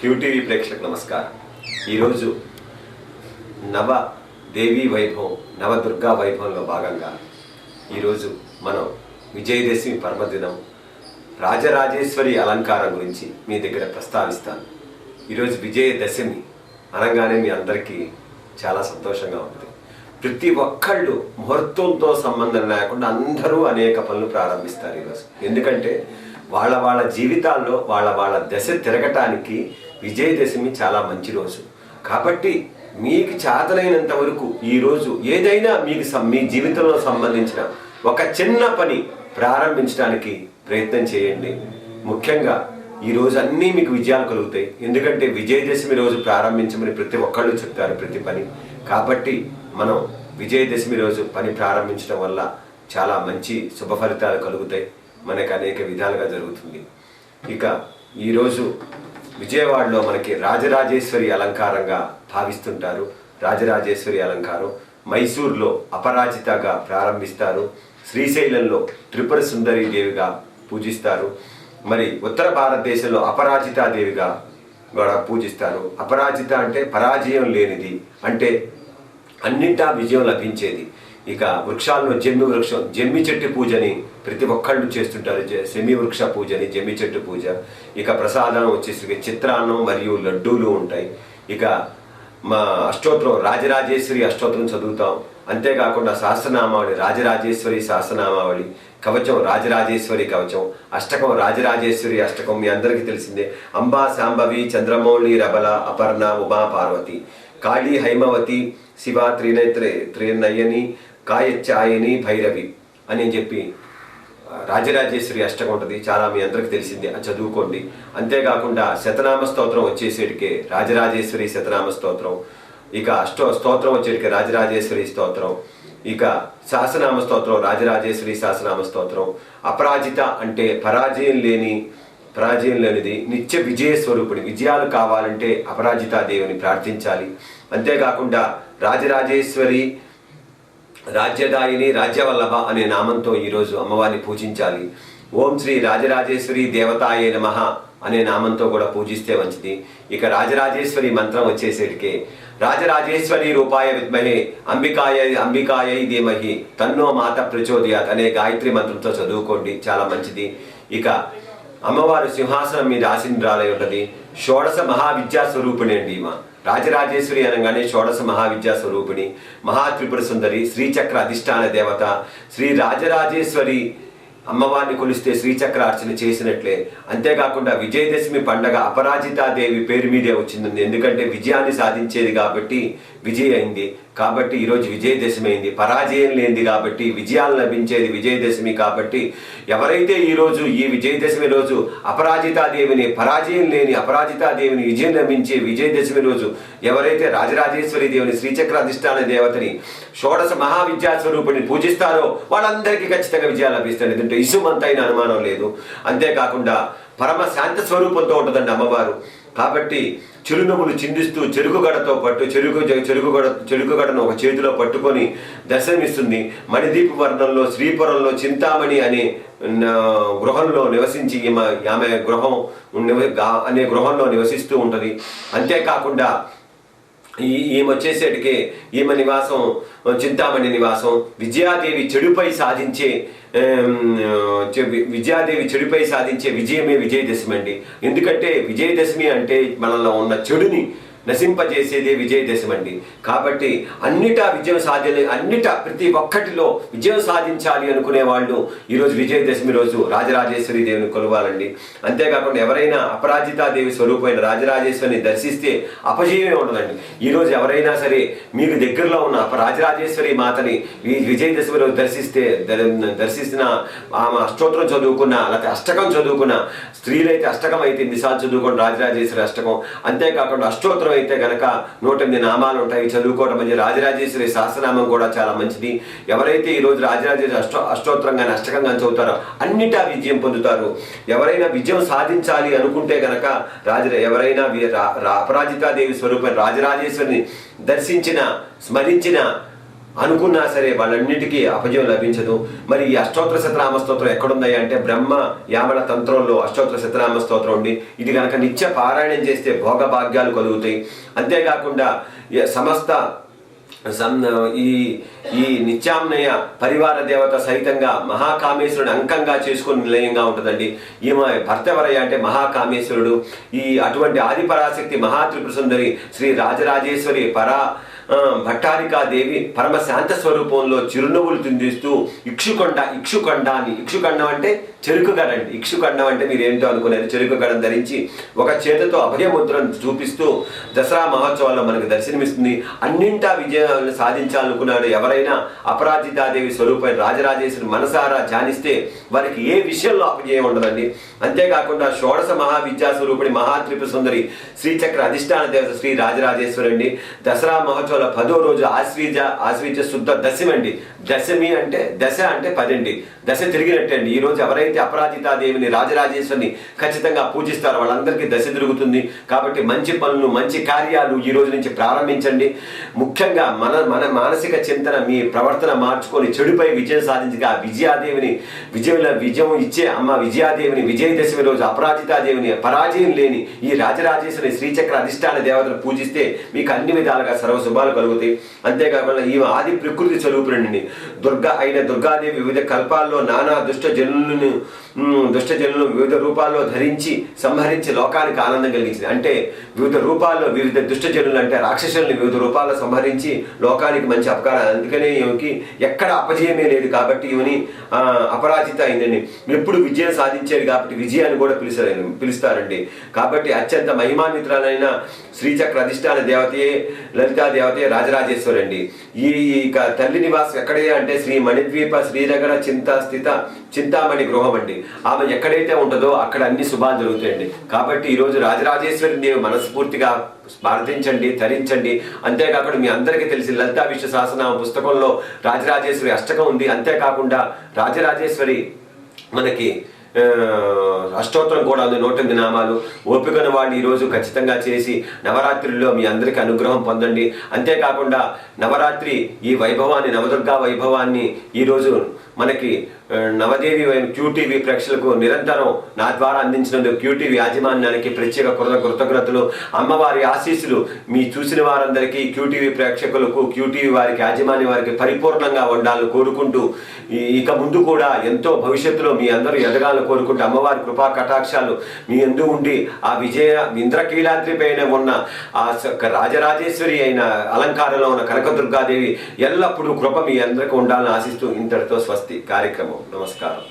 QTV ప్రేక్షకులకు నమస్కారం. ఈరోజు నవ దేవీ వైభవం నవ దుర్గా వైభవంలో భాగంగా ఈరోజు మనం విజయదశమి పర్వదినం రాజరాజేశ్వరి అలంకారం గురించి మీ దగ్గర ప్రస్తావిస్తాను. ఈరోజు విజయదశమి అనగానే మీ అందరికీ చాలా సంతోషంగా ఉంటుంది. ప్రతి ఒక్కళ్ళు ముహూర్తంతో సంబంధం లేకుండా అందరూ అనేక పనులు ప్రారంభిస్తారు ఈరోజు. ఎందుకంటే వాళ్ళ వాళ్ళ జీవితాల్లో వాళ్ళ వాళ్ళ దశ తిరగటానికి విజయదశమి చాలా మంచి రోజు. కాబట్టి మీకు చేతలైనంత వరకు ఈరోజు ఏదైనా మీకు మీ జీవితంలో సంబంధించిన ఒక చిన్న పని ప్రారంభించడానికి ప్రయత్నం చేయండి. ముఖ్యంగా ఈ రోజు అన్నీ మీకు విజయాలు కలుగుతాయి. ఎందుకంటే విజయదశమి రోజు ప్రారంభించమని ప్రతి ఒక్కళ్ళు చెప్తారు ప్రతి పని. కాబట్టి మనం విజయదశమి రోజు పని ప్రారంభించడం వల్ల చాలా మంచి శుభ ఫలితాలు కలుగుతాయి. మనకు అనేక విధాలుగా జరుగుతుంది. ఇక ఈరోజు విజయవాడలో మనకి రాజరాజేశ్వరి అలంకారంగా భావిస్తుంటారు. రాజరాజేశ్వరి అలంకారం మైసూర్లో అపరాజితగా ప్రారంభిస్తారు. శ్రీశైలంలో త్రిపుర సుందరి దేవిగా పూజిస్తారు. మరి ఉత్తర భారతదేశంలో అపరాజితాదేవిగా కూడా పూజిస్తారు. అపరాజిత అంటే పరాజయం లేనిది అంటే అన్నింటా విజయం లభించేది. ఇక వృక్షాల్లో జమ్మి వృక్షం జమ్మి చెట్టు పూజని ప్రతి ఒక్కళ్ళు చేస్తుంటారు. జ- సెమి వృక్ష పూజని జమ్మి చెట్టు పూజ. ఇక ప్రసాదం వచ్చేసి చిత్రాన్నం మరియు లడ్డూలు ఉంటాయి. ఇక మా అష్టోత్తరం రాజరాజేశ్వరి అష్టోత్తరం చదువుతాం. అంతేకాకుండా సహస్రనామావళి రాజరాజేశ్వరి సహస్రనామావళి కవచం రాజరాజేశ్వరి కవచం అష్టకం రాజరాజేశ్వరి అష్టకం మీ అందరికీ తెలిసిందే. అంబా శాంభవి చంద్రమౌళి రబల అపర్ణ ఉమా పార్వతి. కాళీ హైమవతి శివ త్రినేత్రే త్రినయని కాయచ్చాయని భైరవి అని చెప్పి రాజరాజేశ్వరి అష్టకం ఉంటుంది చాలా మీ అందరికి తెలిసిందే అది చదువుకోండి. అంతేకాకుండా శతనామ స్తోత్రం వచ్చేసేటికే రాజరాజేశ్వరి శతనామ స్తోత్రం ఇక అష్టో స్తోత్రం వచ్చేటికే రాజరాజేశ్వరి స్తోత్రం ఇక శాసనామ స్తోత్రం రాజరాజేశ్వరి శాసనామ స్తోత్రం. అపరాజిత అంటే పరాజయం లేని పరాజయం లేనిది నిత్య విజయ స్వరూపుడి విజయాలు కావాలంటే అపరాజితాదేవిని ప్రార్థించాలి. అంతేకాకుండా రాజరాజేశ్వరి రాజ్యదాయిని రాజ్యవల్లభ అనే నామంతో ఈరోజు అమ్మవారిని పూజించాలి. ఓం శ్రీ రాజరాజేశ్వరి దేవతాయే నమ అనే నామంతో కూడా పూజిస్తే మంచిది. ఇక రాజరాజేశ్వరి మంత్రం వచ్చేసరికి రాజరాజేశ్వరి రూపాయ విద్మహే అంబికాయ అంబికాయ ధీమహి తన్నో మాత ప్రచోదయాత్ అనే గాయత్రి మంత్రంతో చదువుకోండి చాలా మంచిది. ఇక అమ్మవారు సింహాసనం మీద ఆసీనురాలై ఉంటుంది. షోడశ మహావిద్యా స్వరూపిణి అండి ఈమె. రాజరాజేశ్వరి అనగానే షోడశ మహావిద్యా స్వరూపిణి మహాత్రిపుర సుందరి శ్రీచక్ర అధిష్టాన దేవత శ్రీ రాజరాజేశ్వరి అమ్మవారిని కొలిస్తే శ్రీచక్ర అర్చన చేసినట్లే. అంతేకాకుండా విజయదశమి పండగ అపరాజితాదేవి పేరు మీదే వచ్చింది. ఎందుకంటే విజయాన్ని సాధించేది కాబట్టి విజయ అయింది కాబట్టి ఈరోజు విజయదశమి అయింది. పరాజయం లేనిది కాబట్టి విజయాలు లభించేది విజయదశమి కాబట్టి ఎవరైతే ఈరోజు ఈ విజయదశమి రోజు అపరాజితాదేవిని పరాజయం లేని అపరాజితాదేవిని విజయం లభించే విజయదశమి రోజు ఎవరైతే రాజరాజేశ్వరి దేవిని శ్రీచక్ర అధిష్టాన దేవతని షోడశ మహావిద్యా స్వరూపిణి పూజిస్తారో వాళ్ళందరికీ ఖచ్చితంగా విజయాలు లభిస్తాయి. ఎందుకంటే ఇసుమంతైన అనుమానం లేదు. అంతేకాకుండా పరమ శాంత స్వరూపంతో ఉంటుందండి అమ్మవారు. కాబట్టి చిరునవ్వులు చిందిస్తూ చెరుకు గడతో పట్టు చెరుకు చెరుకు గడ చెరుకు గడను ఒక చేతిలో పట్టుకొని దర్శనమిస్తుంది. మణిదీప వర్ణంలో శ్రీపురంలో చింతామణి అనే గృహంలో నివసించి ఈమె ఆమె గృహం అనే గృహంలో నివసిస్తూ ఉంటుంది. అంతేకాకుండా ఈ ఈమె వచ్చేసేటికి ఈమె నివాసం చింతామణి నివాసం. విజయాదేవి చెడుపై సాధించే విజయాదేవి చెడుపై సాధించే విజయమే విజయదశమి అండి. ఎందుకంటే విజయదశమి అంటే మనలో ఉన్న చెడుని నశింపజేసేదే విజయదశమి అండి. కాబట్టి అన్నిటా విజయం సాధ్యం అన్నిట ప్రతి ఒక్కటిలో విజయం సాధించాలి అనుకునే వాళ్ళు ఈరోజు విజయదశమి రోజు రాజరాజేశ్వరి దేవిని కొలవాలండి. అంతేకాకుండా ఎవరైనా అపరాజితాదేవి స్వరూపమైన రాజరాజేశ్వరిని దర్శిస్తే అపజయమే ఉండదండి. ఈరోజు ఎవరైనా సరే మీకు దగ్గరలో ఉన్న రాజరాజేశ్వరి మాతని ఈ విజయదశమి రోజు దర్శిస్తే దర్శిస్తున్న ఆమె అష్టోత్తరం చదువుకున్న లేకపోతే అష్టకం చదువుకున్న స్త్రీలైతే అష్టకం అయితే నిసాలు చదువుకోండి రాజరాజేశ్వరి అష్టకం. అంతేకాకుండా అష్టోత్తరం అయితే గనక నూట ఎనిమిది నామాలు ఉంటాయి. చదువుకోవడం మంచి రాజరాజేశ్వరి సహస్రనామం కూడా చాలా మంచిది. ఎవరైతే ఈ రోజు రాజరాజేశ్వరి అష్టో అష్టోత్తరంగా అష్టకంగా చదువుతారో అన్నిటా విజయం పొందుతారు. ఎవరైనా విజయం సాధించాలి అనుకుంటే గనక రాజ ఎవరైనా అపరాజితాదేవి స్వరూపం రాజరాజేశ్వరిని దర్శించిన స్మరించిన అనుకున్నా సరే వాళ్ళన్నిటికీ అపజయం లభించదు. మరి ఈ అష్టోత్తర శతనామ స్తోత్రం ఎక్కడున్నాయి అంటే బ్రహ్మ యామల తంత్రంలో అష్టోత్తర శతనామ స్తోత్రం ఉంది. ఇది కనుక నిత్య పారాయణం చేస్తే భోగభాగ్యాలు కలుగుతాయి. అంతేకాకుండా సమస్త ఈ ఈ నిత్యామ్నయ పరివార దేవత సహితంగా మహాకామేశ్వరుడు అంకంగా చేసుకుని నిలయంగా ఉంటుందండి. ఈమె భర్త ఎవరయ్య అంటే మహాకామేశ్వరుడు. ఈ అటువంటి ఆదిపరాశక్తి మహాత్రిపుర సుందరి శ్రీ రాజరాజేశ్వరి పరా భట్టారికాదేవి పరమ శాంత స్వరూపంలో చిరునవ్వులు తిందిస్తూ ఇక్షుకొండ ఇక్షుకొండ అని. ఇక్షుకొండం అంటే చెరుకు గడం ఇక్షుఖండం అంటే మీరు ఏంటో అనుకునేది చెరుకు గడం ధరించి ఒక చేతితో అభయముద్రను చూపిస్తూ దసరా మహోత్సవాల్లో మనకు దర్శనమిస్తుంది. అన్నింటా విజయాలను సాధించాలనుకున్నాడు ఎవరైనా అపరాజితాదేవి స్వరూపం రాజరాజేశ్వరి మనసారా ధ్యానిస్తే వారికి ఏ విషయంలో అపజయం ఉండదండి. అంతేకాకుండా షోడశ మహావిద్యా స్వరూపుడి మహాత్రిపుర సుందరి శ్రీచక్ర అధిష్టాన దేవత శ్రీ రాజరాజేశ్వరి అండి దసరా మహోత్సవాల పదో రోజు ఆశ్వీజ ఆశ్వీజ శుద్ధ దశమి అండి దశమి అంటే దశ అంటే పదండి. దశ తిరిగినట్టే అండి ఈ రోజు ఎవరైతే అపరాజితాదేవిని రాజరాజేశ్వరిని ఖచ్చితంగా పూజిస్తారో వాళ్ళందరికీ దశ తిరుగుతుంది. కాబట్టి మంచి పనులు మంచి కార్యాలు ఈ రోజు నుంచి ప్రారంభించండి. ముఖ్యంగా మన మన మానసిక చింతన మీ ప్రవర్తన మార్చుకొని చెడుపై విజయం సాధించగా విజయాదేవిని విజయం విజయం ఇచ్చే అమ్మ విజయాదేవిని విజయదశమి రోజు అపరాజితాదేవిని పరాజయం లేని ఈ రాజరాజేశ్వరి శ్రీచక్ర అధిష్టాన దేవతను పూజిస్తే మీకు అన్ని విధాలుగా సర్వశుభాలు కలుగుతాయి. అంతేకాకుండా ఈ ఆది ప్రకృతి స్వరూపుడండి దుర్గా అయిన దుర్గాదేవి వివిధ కల్పాల్లో నానా దుష్ట జనులను దుష్టజనులు వివిధ రూపాల్లో ధరించి సంహరించి లోకానికి ఆనందం కలిగించింది. అంటే వివిధ రూపాల్లో వివిధ దుష్టజనులు అంటే రాక్షసుల్ని వివిధ రూపాల్లో సంహరించి లోకానికి మంచి అపకారం. అందుకనే ఈమెకి ఎక్కడ అపజయమే లేదు కాబట్టి ఈమెని అపరాజిత అయిందండి ఎప్పుడు విజయం సాధించేది కాబట్టి విజయాన్ని కూడా పిలుస్తారు పిలుస్తారండి. కాబట్టి అత్యంత మహిమాన్వితురాలైన శ్రీచక్ర అధిష్టాన దేవతయే లలితా దేవతయే రాజరాజేశ్వరండి. అండి ఈ తల్లి నివాసం ఎక్కడే అంటే శ్రీ మణిద్వీప శ్రీనగర చింతా స్థిత చింతామణి గృహం అండి. ఆమె ఎక్కడైతే ఉంటుందో అక్కడ అన్ని శుభాలు జరుగుతాయండి. కాబట్టి ఈరోజు రాజరాజేశ్వరిని దేవి మనస్ఫూర్తిగా ప్రార్థించండి ధరించండి. అంతేకాకుండా మీ అందరికీ తెలిసి లలితా విశ్వ శాసన పుస్తకంలో రాజరాజేశ్వరి అష్టకం ఉంది. అంతేకాకుండా రాజరాజేశ్వరి మనకి అష్టోత్తరం కూడా ఉంది. నూట ఎనిమిది నామాలు. ఓపికన వాడిని ఈరోజు ఖచ్చితంగా చేసి నవరాత్రుల్లో మీ అందరికీ అనుగ్రహం పొందండి. అంతేకాకుండా నవరాత్రి ఈ వైభవాన్ని నవదుర్గా వైభవాన్ని ఈరోజు మనకి నవదేవి క్యూటీవీ ప్రేక్షకులకు నిరంతరం నా ద్వారా అందించినందుకు క్యూటీవీ యాజమాన్యానికి ప్రత్యేక కృత కృతజ్ఞతలు. అమ్మవారి ఆశీస్సులు మీ చూసిన వారందరికీ క్యూటీవీ ప్రేక్షకులకు క్యూటీవీ వారికి యాజమాన్య వారికి పరిపూర్ణంగా ఉండాలని కోరుకుంటూ ఇక ముందు కూడా ఎంతో భవిష్యత్తులో మీ అందరూ ఎదగాలని కోరుకుంటూ అమ్మవారి కృపా కటాక్షాలు మీ ఎందు ఉండి ఆ విజయ ఇంద్రకీలాద్రి పైన ఉన్న ఆ స- రాజరాజేశ్వరి అయిన అలంకారంలో ఉన్న కనకదుర్గాదేవి ఎల్లప్పుడూ కృప మీ అందరికీ ఉండాలని ఆశిస్తూ ఇంతటితో స్వస్తి కార్యక్రమం నమస్కారం.